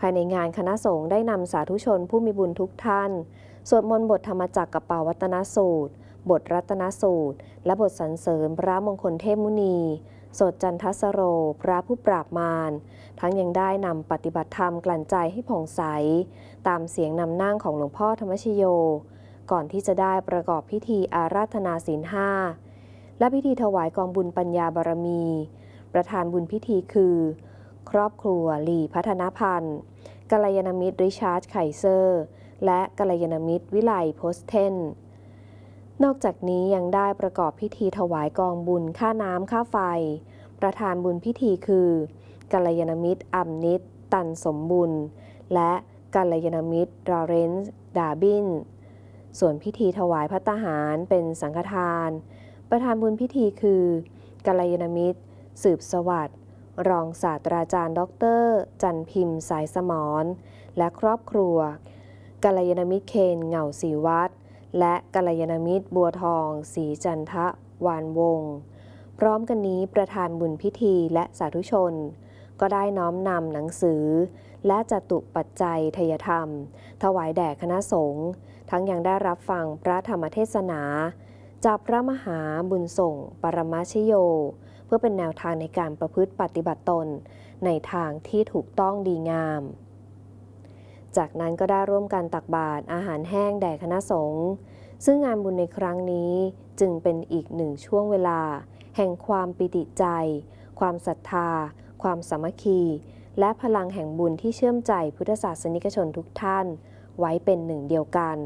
ภายในงานคณะสงฆ์ได้นำสาธุชนผู้มีบุญทุกท่าน สวดมนต์บทธรรมจักรกับปาวัตนสูตร บทรัตนสูตร และบทสรรเสริญพระมงคลเทพมุนี สดจันทสโร พระผู้ปราบมาร ทั้งยังได้นำปฏิบัติธรรมกลั่นใจให้ผ่องใส ตามเสียงนำนั่งของหลวงพ่อธรรมชโย ก่อนที่จะได้ประกอบพิธีอาราธนาศีลห้าและพิธีถวายกองบุญปัญญาบารมี ประธานบุญพิธีคือ ครอบครัวหลีพัฒนพันธ์กัลยาณมิตรริชาร์ดไคเซอร์ และกัลยาณมิตรวิไลโพสเทน นอกจากนี้ยังได้ประกอบพิธีถวายกองบุญค่าน้ำค่าไฟ ประธานบุญพิธีคือกัลยาณมิตรอัมนิต ตันสมบุญ และกัลยาณมิตรลอเรนซ์ดาบิน ส่วนพิธีถวายพัตหารเป็นสังฆทาน ประธานบุญพิธีคือกัลยาณมิตร สืบสวัสดิ์ รองศาสตราจารย์ดอกเตอรจันพิมพ์สายสมรและครอบครัวกัลยาณมิตรเคนเหงาศรีวัดและกัลยาณมิตรบัวทองศรีจันทะวานวงศ์พร้อมกันนี้ประธานบุญพิธีและสาธุชน ก็ได้น้อมนำหนังสือ และจตุปัจจัยทยธรรม ถวายแด่คณะสงฆ์ทั้งยังได้รับฟังพระธรรมเทศนา จากพระมหาบุญส่ง ปรมาชโย เพื่อเป็นแนวทางในการประพฤติปฏิบัติตน ในทางที่ถูกต้องดีงาม จากนั้นก็ได้ร่วมกันตักบาตรอาหารแห้งแด่คณะสงฆ์ซึ่งงานบุญในครั้งนี้จึงเป็นอีกหนึ่งช่วงเวลา แห่งความปิติใจ ความศรัทธา ความสามัคคี และพลังแห่งบุญที่เชื่อมใจพุทธศาสนิกชนทุกท่าน ไว้เป็นหนึ่งเดียวกัน